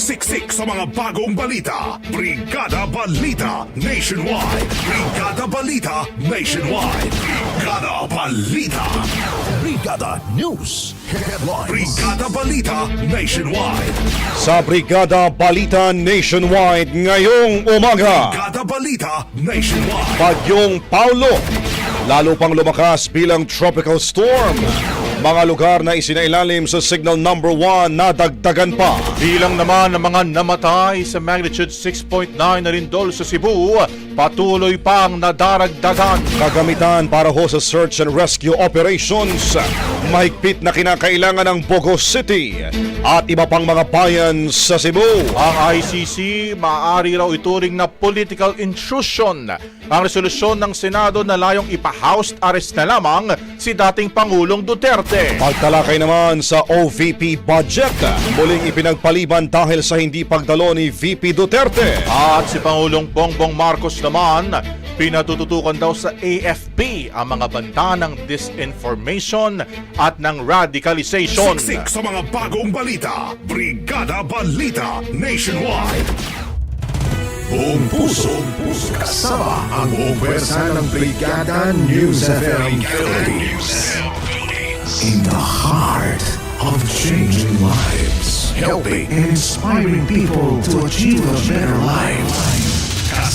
Siksik sa mga bagong balita. Brigada Balita Nationwide. Brigada Balita Nationwide. Brigada Balita. Brigada News Headlines. Brigada Balita Nationwide. Sa Brigada Balita Nationwide ngayong umaga, Brigada Balita Nationwide. Bagyong Paulo, lalo pang lumakas bilang tropical storm. Mga lugar na isinailalim sa signal number 1 nadagdagan pa. Bilang naman ng mga namatay sa magnitude 6.9 na lindol sa Cebu, patuloy pang nadaragdagan. Kagamitan para ho sa search and rescue operations. Mahigpit na kinakailangan ng Bogos City at iba pang mga bayan sa Cebu. Ang ICC maaari raw ituring na political intrusion ang resolusyon ng Senado na layong ipa-house arrest na lamang si dating Pangulong Duterte. Pagtalakay naman sa OVP budget, muling ipinagpaliban dahil sa hindi pagdalo ni VP Duterte. At si Pangulong Bongbong Marcos naman, pinatututukan daw sa AFP ang mga banta ng disinformation at ng radicalization. Siksik sa mga bagong balita. Brigada Balita Nationwide. Buong puso, puso kasama ang buong pwersa ng Brigada News FM Philippines. In the heart of changing lives, helping and inspiring people to achieve a better life.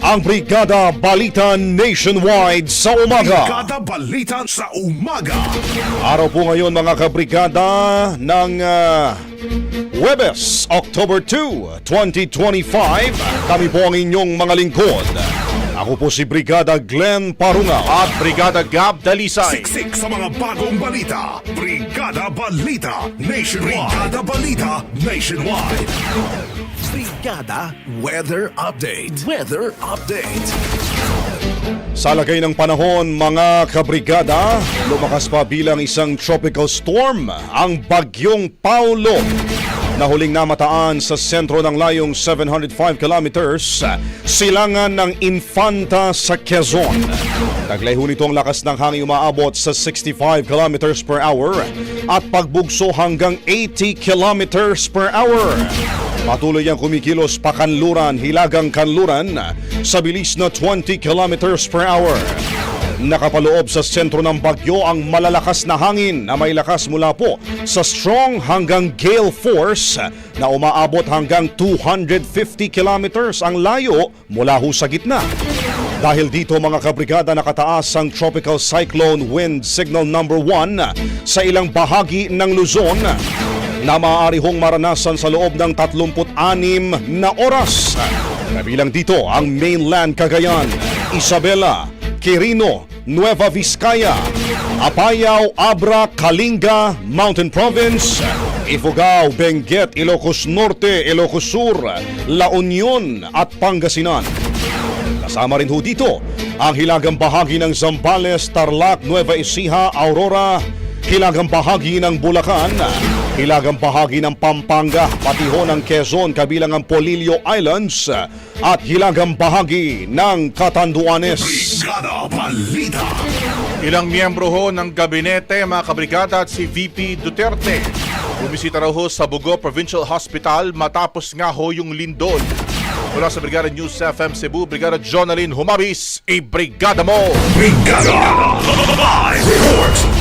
ang Brigada Balita Nationwide sa umaga. Brigada Balita sa umaga. Araw po ngayon mga kabrigada ng ah, Webes, October 2, 2025. Kami po ang inyong mga lingkod. Ako po si Brigada Glenn Parunga. At Brigada Gab Dalisay. Siksik sa mga bagong balita. Brigada Balita Nationwide. Brigada Balita Nationwide. Brigada Weather Update. Weather Update. Sa lagay ng panahon, mga kabrigada, lumakas pa bilang isang tropical storm ang Bagyong Paulo. Na huling namataan sa sentro ng layong 705 kilometers, silangan ng Infanta sa Quezon. Taglay ho nito ang lakas ng hangin umaabot sa 65 kilometers per hour at pagbugso hanggang 80 kilometers per hour. Patuloy ang kumikilos pakanluran, hilagang kanluran sa bilis na 20 kilometers per hour. Nakapaloob sa sentro ng bagyo ang malalakas na hangin na may lakas mula po sa strong hanggang gale force na umaabot hanggang 250 kilometers ang layo mula ho sa gitna. Dahil dito mga kabrigada nakataas ang Tropical Cyclone Wind Signal number 1 sa ilang bahagi ng Luzon na maaari hong maranasan sa loob ng 36 na oras. Kabilang dito ang mainland Cagayan, Isabela, Quirino, Nueva Vizcaya, Apayao, Abra, Kalinga, Mountain Province, Ifugao, Benguet, Ilocos Norte, Ilocos Sur, La Union at Pangasinan. Kasama rin ho dito ang hilagang bahagi ng Zambales, Tarlac, Nueva Ecija, Aurora, hilagang bahagi ng Bulacan, hilagang bahagi ng Pampanga, pati ho ng Quezon kabilang ang Polillo Islands at hilagang bahagi ng Catanduanes. Ilang miyembro ho ng gabinete, mga kabrigada at si VP Duterte. Bumisita raw ho sa Bugo Provincial Hospital matapos nga ho yung lindol. Mula sa Brigada News FM Cebu, Brigada Jonalyn Humabis, i-brigada mo! Brigada Live Report.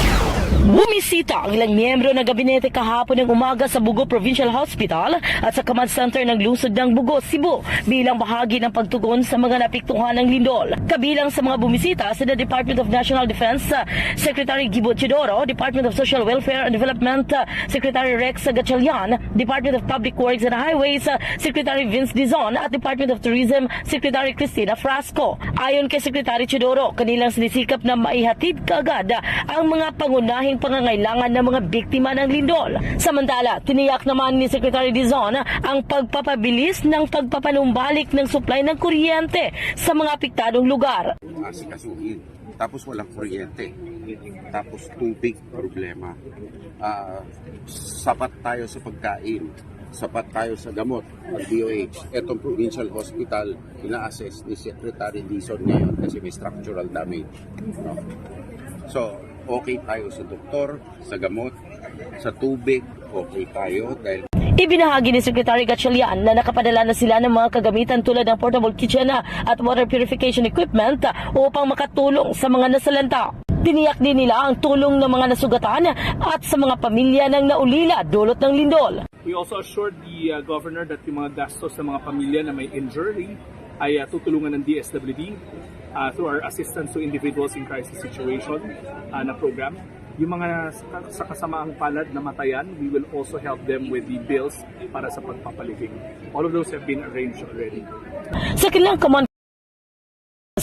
Bumisita ang ilang miyembro ng gabinete kahapon ng umaga sa Bugo Provincial Hospital at sa Command Center ng Lungsod ng Bugo, Cebu bilang bahagi ng pagtugon sa mga napiktuhan ng lindol. Kabilang sa mga bumisita sa Department of National Defense, uh, Secretary Gibo Chidoro, Department of Social Welfare and Development, uh, Secretary Rex Gatchalian, Department of Public Works and Highways, uh, Secretary Vince Dizon at Department of Tourism, Secretary Cristina Frasco. Ayon kay Secretary Chidoro, kanilang sinisikap na maihatid kaagad ang mga pangunahing pangangailangan ng mga biktima ng lindol. Samantala, tiniyak naman ni Secretary Dizon ang pagpapabilis ng pagpapanumbalik ng supply ng kuryente sa mga apektadong lugar. asikasuhin. Tapos walang kuryente. Tapos tubig, problema. Ah, sapat tayo sa pagkain. Sapat tayo sa gamot ng DOH. Etong provincial hospital, ina-assess ni Secretary Dizon ngayon kasi may structural damage. No? So, okay tayo sa doktor, sa gamot, sa tubig, okay tayo dahil Ibinahagi ni Secretary Gatchalian na nakapadala na sila ng mga kagamitan tulad ng portable kitchen at water purification equipment upang makatulong sa mga nasalanta. Tiniyak din nila ang tulong ng mga nasugatan at sa mga pamilya ng naulila dulot ng lindol. We also assured the uh, governor that yung mga gastos ng mga pamilya na may injury ay uh, tutulungan ng DSWD uh, through our assistance to individuals in crisis situation uh, na program. Yung mga sa kasamaang palad na matayan, we will also help them with the bills para sa pagpapaliging. All of those have been arranged already. Sa kanilang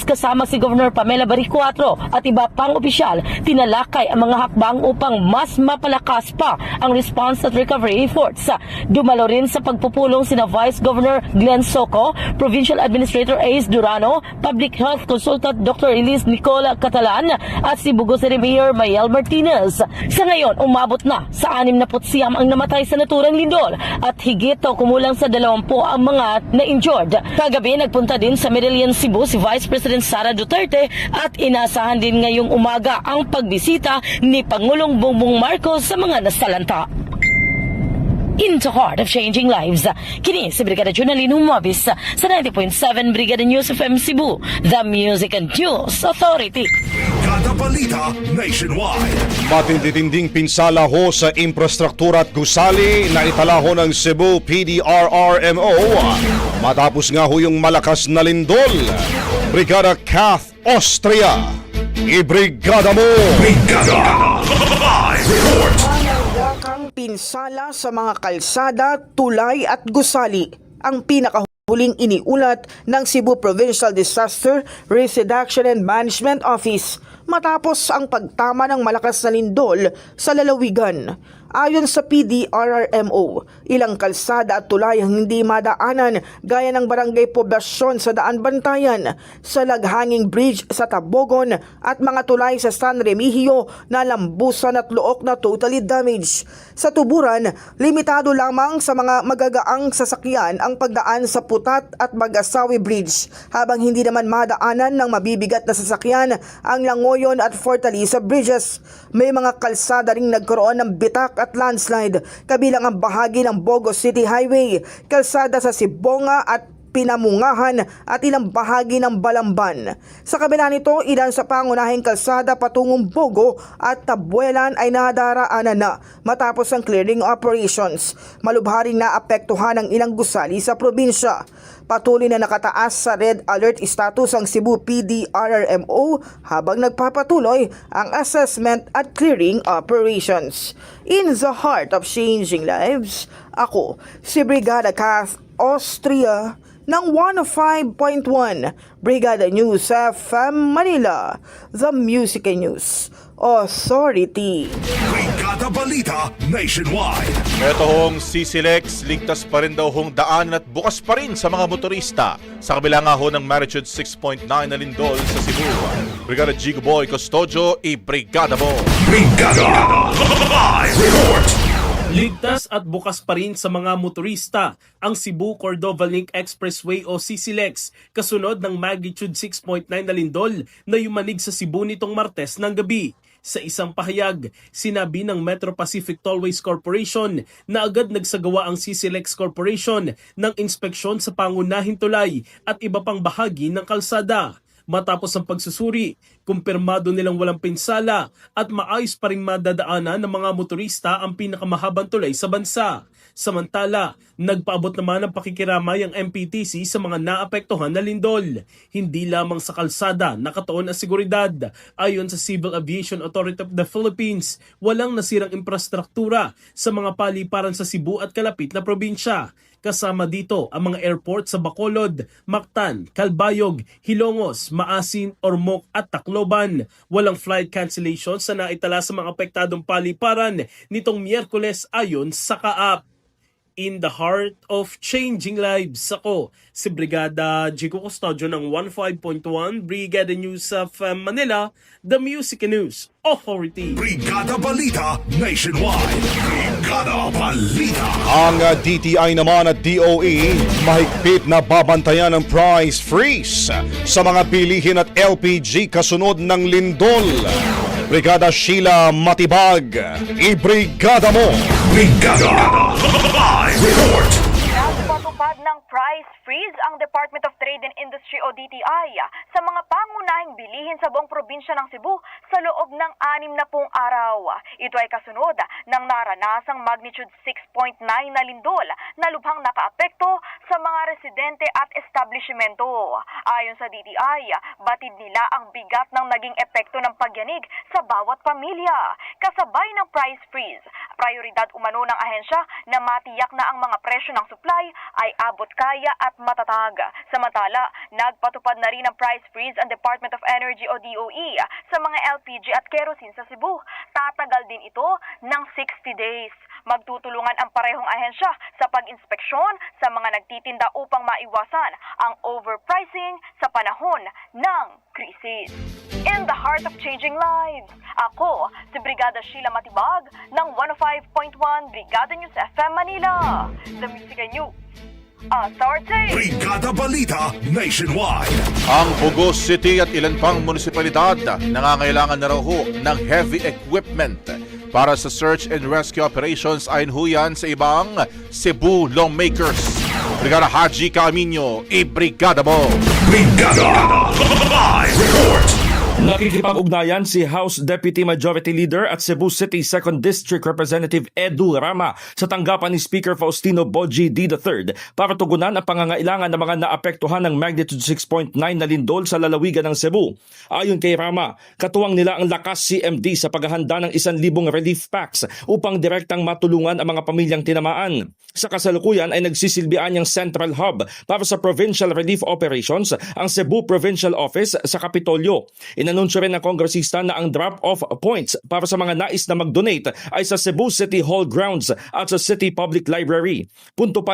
kasama si Governor Pamela Baricuatro at iba pang opisyal, tinalakay ang mga hakbang upang mas mapalakas pa ang response at recovery efforts. Dumalo rin sa pagpupulong sina Vice Governor Glenn Soco, Provincial Administrator Ace Durano, Public Health Consultant Dr. Elise Nicola Catalan at si Bugo Mayor Mayel Martinez. Sa ngayon, umabot na sa 60 siyam ang namatay sa naturang lindol at higit o kumulang sa 20 ang mga na-injured. Kagabi, nagpunta din sa Medellin, Cebu si Vice President Sara Duterte at inasahan din ngayong umaga ang pagbisita ni Pangulong Bongbong Marcos sa mga nasalanta. In the heart of changing lives, kini si Brigada Junalyn Humabis sa 90.7 Brigada News FM Cebu, the Music and News Authority. Brigada Balita Nationwide. Matinditinding pinsala ho sa infrastruktura at gusali na itala ho ng Cebu PDRRMO matapos nga ho yung malakas na lindol. Brigada Kath Austria. Ibrigada mo! Brigada Live Report. Pinsala sa mga kalsada, tulay at gusali ang pinakahuling iniulat ng Cebu Provincial Disaster Risk Reduction and Management Office matapos ang pagtama ng malakas na lindol sa lalawigan. Ayon sa PDRRMO, ilang kalsada at tulay ang hindi madaanan gaya ng barangay poblasyon sa Daan Bantayan, sa Laghanging Bridge sa Tabogon at mga tulay sa San Remigio na lambusan at look na totally damaged. Sa tuburan, limitado lamang sa mga magagaang sasakyan ang pagdaan sa Putat at Magasawi Bridge habang hindi naman madaanan ng mabibigat na sasakyan ang Langoyon at Fortaleza Bridges. May mga kalsada ring nagkaroon ng bitak landslide kabilang ang bahagi ng Bogo City Highway, kalsada sa Sibonga at Pinamungahan at ilang bahagi ng Balamban. Sa kabila nito, ilan sa pangunahing kalsada patungong Bogo at Tabuelan ay nadaraanan na matapos ang clearing operations. Malubha rin na apektuhan ng ilang gusali sa probinsya. Patuloy na nakataas sa red alert status ang Cebu PDRRMO habang nagpapatuloy ang assessment at clearing operations. In the heart of changing lives, ako si Brigada Kath Austria ng 105.1 Brigada News FM Manila, The Music and News Authority. Brigada Balita Nationwide. Ito hong CCLEX, ligtas pa rin daw hong daan at bukas pa rin sa mga motorista. Sa kabila nga ho ng Magnitude 6.9 na lindol sa Cebu. Brigada Gigo Boy Custodio, i-brigada mo! Brigada Live Report. Ligtas at bukas pa rin sa mga motorista ang Cebu Cordova Link Expressway o CCLEX kasunod ng magnitude 6.9 na lindol na yumanig sa Cebu nitong Martes ng gabi. Sa isang pahayag, sinabi ng Metro Pacific Tollways Corporation na agad nagsagawa ang CCLEX Corporation ng inspeksyon sa pangunahing tulay at iba pang bahagi ng kalsada. Matapos ang pagsusuri, kumpirmado nilang walang pinsala at maayos pa rin madadaanan ng mga motorista ang pinakamahabang tulay sa bansa. Samantala, nagpaabot naman ng pakikiramay ang MPTC sa mga naapektuhan na lindol. Hindi lamang sa kalsada nakatuon ang seguridad. Ayon sa Civil Aviation Authority of the Philippines, walang nasirang infrastruktura sa mga paliparan sa Cebu at kalapit na probinsya. Kasama dito ang mga airport sa Bacolod, Mactan, Calbayog, Hilongos, Maasin, Ormoc at Tacloban. Walang flight cancellations na naitala sa mga apektadong paliparan nitong Miyerkules ayon sa kaap in the heart of changing lives. Ako, si Brigada Jico Custodio ng 15.1 Brigada News of uh, Manila, the Music and News Authority. Brigada Balita Nationwide. Brigada Balita. Ang uh, DTI naman at DOE mahigpit na babantayan ang price freeze sa mga bilihin at LPG kasunod ng lindol. Brigada Sheila Matibag, i-brigada mo! Brigada Report. Nagpatupad ng price freeze ang Department of Trade and Industry o DTI sa mga pangunahing bilihin sa buong probinsya ng Cebu sa loob ng anim na pung araw. Ito ay kasunod ng naranasang magnitude 6.9 na lindol na lubhang nakaapekto sa mga residente at establishmento. Ayon sa DTI, batid nila ang bigat ng naging epekto ng pagyanig sa bawat pamilya. Kasabay ng price freeze, prioridad umano ng ahensya na matiyak na ang mga presyo ng supply ay abot kaya at matatag. Samantala, nagpatupad na rin ng price freeze ang Department of Energy o DOE sa mga LPG at kerosene sa Cebu. Tatagal din ito ng 60 days. Magtutulungan ang parehong ahensya sa pag-inspeksyon sa mga nagtitinda upang maiwasan ang overpricing sa panahon ng krisis. In the heart of changing lives, ako si Brigada Sheila Matibag ng 105.1 Brigada News FM Manila. The Music News Authority. Brigada Balita Nationwide. Ang Bugos City at ilan pang munisipalidad nangangailangan na raw ho ng heavy equipment para sa search and rescue operations ayon ho yan sa ibang Cebu lawmakers. Brigada Haji Camino, i-brigada mo! Brigada Live Report. Nakikipag-ugnayan si House Deputy Majority Leader at Cebu City 2nd District Representative Edu Rama sa tanggapan ni Speaker Faustino Boji D. III para tugunan ang pangangailangan ng mga naapektuhan ng magnitude 6.9 na lindol sa lalawigan ng Cebu. Ayon kay Rama, katuwang nila ang lakas CMD sa paghahanda ng 1,000 relief packs upang direktang matulungan ang mga pamilyang tinamaan. Sa kasalukuyan ay nagsisilbian yung central hub para sa provincial relief operations ang Cebu Provincial Office sa Kapitolyo. Inanunsyo Inanunsyo rin ng kongresista na ang drop-off points para sa mga nais na mag-donate ay sa Cebu City Hall grounds at sa City Public Library. Punto pa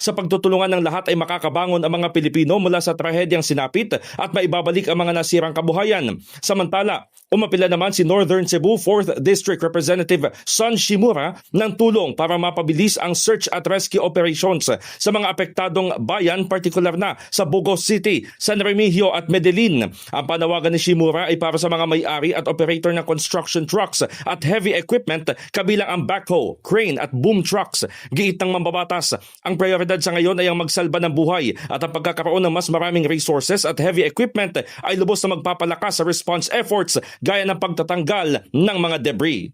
sa pagtutulungan ng lahat ay makakabangon ang mga Pilipino mula sa trahedyang sinapit at maibabalik ang mga nasirang kabuhayan. Samantala, umapila naman si Northern Cebu 4th District Representative Son Shimura ng tulong para mapabilis ang search at rescue operations sa mga apektadong bayan, partikular na sa Bogos City, San Remigio at Medellin. Ang panawagan ni Shimura ay para sa mga may-ari at operator ng construction trucks at heavy equipment kabilang ang backhoe, crane at boom trucks. Giit ng mambabatas, ang prioridad sa ngayon ay ang magsalba ng buhay at ang pagkakaroon ng mas maraming resources at heavy equipment ay lubos na magpapalakas sa response efforts gaya ng pagtatanggal ng mga debris.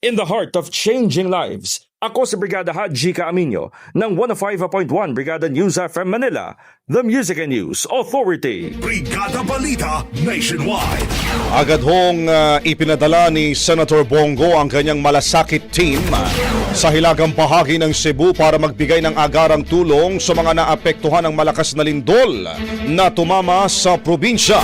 In the heart of changing lives, ako si Brigada Haji Caaminyo ng 105.1 Brigada News FM Manila, the Music and News Authority. Brigada Balita Nationwide. Agad hong ah, ipinadala ni Senator Bongo ang kanyang malasakit team ah, sa hilagang bahagi ng Cebu para magbigay ng agarang tulong sa mga naapektuhan ng malakas na lindol na tumama sa probinsya.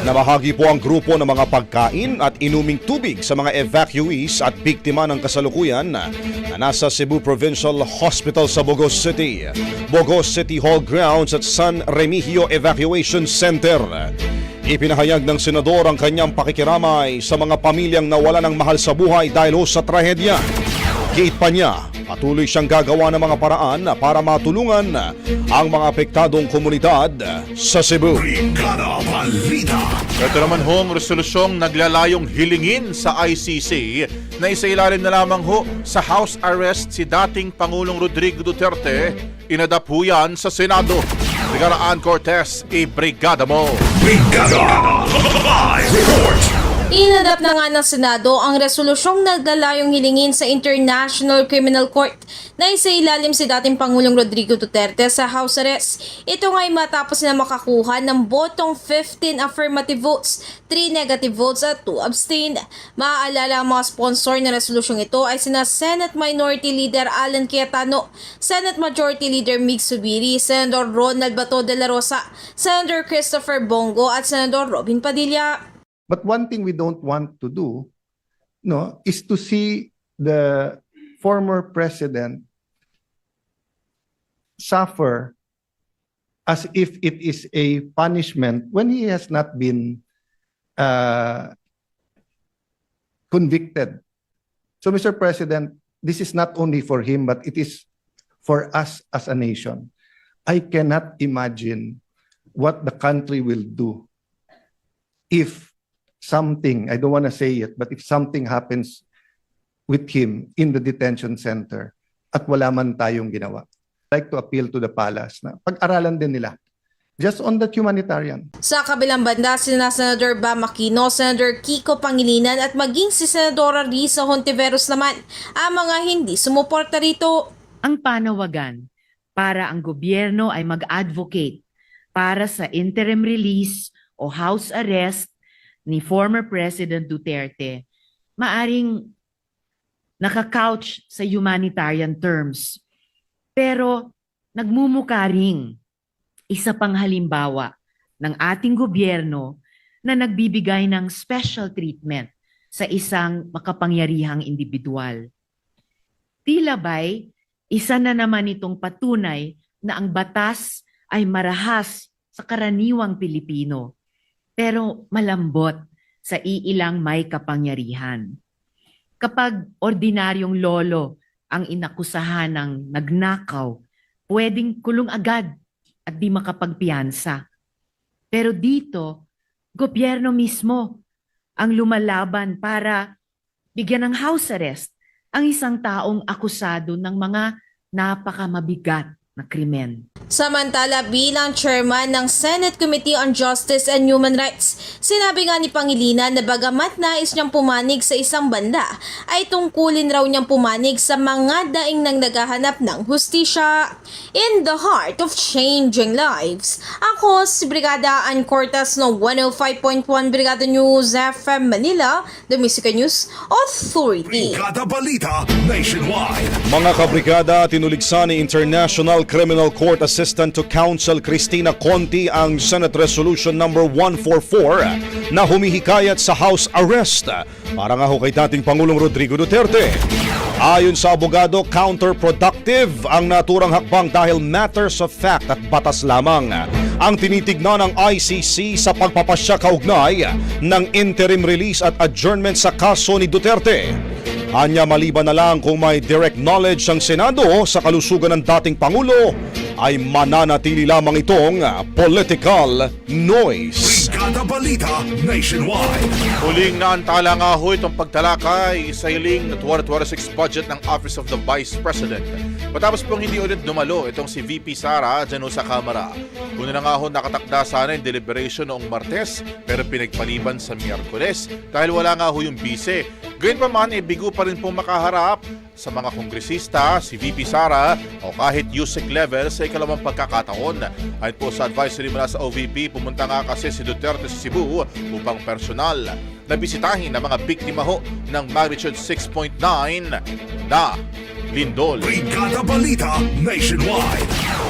Namahagi po ang grupo ng mga pagkain at inuming tubig sa mga evacuees at biktima ng kasalukuyan na nasa Cebu Provincial Hospital sa Bogos City, Bogos City Hall Grounds at San Remigio Evacuation Center. Ipinahayag ng senador ang kanyang pakikiramay sa mga pamilyang nawala ng mahal sa buhay dahil sa trahedya. Giit pa niya, patuloy siyang gagawa ng mga paraan para matulungan ang mga apektadong komunidad sa Cebu. Ito naman hong resolusyong naglalayong hilingin sa ICC na isailalim na lamang ho sa house arrest si dating Pangulong Rodrigo Duterte. Inadap ho yan sa Senado. Brigada Ann Cortez, i-brigada mo. Brigada Live Report. Inadap na nga ng Senado ang resolusyong naglalayong hilingin sa International Criminal Court na isailalim si dating Pangulong Rodrigo Duterte sa house arrest. Ito nga ay matapos na makakuha ng botong 15 affirmative votes, 3 negative votes at 2 abstain. Maaalala ang mga sponsor ng resolusyong ito ay sina Senate Minority Leader Alan Cayetano, Senate Majority Leader Mig Subiri, Senator Ronald Bato de la Rosa, Senator Christopher Bongo at Senator Robin Padilla. But one thing we don't want to do, no, is to see the former president suffer as if it is a punishment when he has not been uh, convicted. So, Mr. President, this is not only for him, but it is for us as a nation. I cannot imagine what the country will do if something, I don't want to say it, but if something happens with him in the detention center at wala man tayong ginawa. I'd like to appeal to the palace na pag-aralan din nila. Just on that humanitarian. Sa kabilang banda, sina Senator Bam Aquino, Senator Kiko Pangilinan at maging si Senadora Risa Hontiveros naman ang mga hindi sumuporta rito. ang panawagan para ang gobyerno ay mag-advocate para sa interim release o house arrest ni former President Duterte, maaring nakakouch sa humanitarian terms. Pero nagmumuka ring isa pang halimbawa ng ating gobyerno na nagbibigay ng special treatment sa isang makapangyarihang individual. Tila ba'y isa na naman itong patunay na ang batas ay marahas sa karaniwang Pilipino, pero malambot sa iilang may kapangyarihan. Kapag ordinaryong lolo ang inakusahan ng nagnakaw, pwedeng kulong agad at di makapagpiyansa. Pero dito, gobyerno mismo ang lumalaban para bigyan ng house arrest ang isang taong akusado ng mga napakamabigat na krimen. Samantala bilang chairman ng Senate Committee on Justice and Human Rights, sinabi nga ni Pangilinan na bagamat nais niyang pumanig sa isang banda, ay tungkulin raw niyang pumanig sa mga daing nang naghahanap ng hustisya. In the heart of changing lives, ako si Brigada Ann Cortas ng 105.1 Brigada News FM Manila, the Music News Authority. Brigada Balita Nationwide. Mga kabrigada, tinuligsa ni International Criminal Court Assistant to Counsel Christina Conti ang Senate Resolution number 144 na humihikayat sa house arrest para nga ho kay dating Pangulong Rodrigo Duterte. Ayon sa abogado, counterproductive ang naturang hakbang dahil matters of fact at batas lamang ang tinitignan ng ICC sa pagpapasya kaugnay ng interim release at adjournment sa kaso ni Duterte. Anya maliban na lang kung may direct knowledge ang Senado sa kalusugan ng dating Pangulo ay mananatili lamang itong political noise. Brigada Balita Nationwide. Huling naantala nga ho itong pagtalakay sa hiling na 2026 budget ng Office of the Vice President. Matapos pong hindi ulit dumalo itong si VP Sara dyan sa Kamara. Una na nga ho nakatakda sana yung deliberation noong Martes pero pinagpaliban sa Miyerkules dahil wala nga ho yung bise. Gayun pa man, eh, bigo pa rin pong makaharap sa mga kongresista, si VP Sara o kahit USEC level sa ikalawang pagkakataon. Ayon po sa advisory mula sa OVP, pumunta nga kasi si Duterte sa Cebu upang personal na bisitahin ang mga biktima ho ng magnitude 6.9 na lindol. Brigada Balita Nationwide.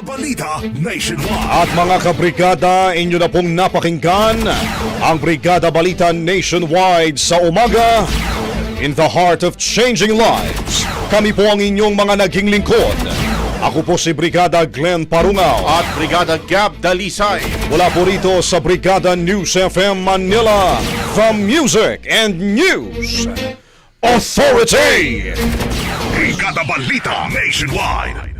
Balita Nationwide. At mga kabrigada, inyo na pong napakinggan ang Brigada Balita Nationwide sa umaga. In the heart of changing lives, kami po ang inyong mga naging lingkod. Ako po si Brigada Glenn Parungaw. At Brigada Gab Dalisay. Mula po rito sa Brigada News FM Manila, the Music and News Authority. Brigada Balita Nationwide.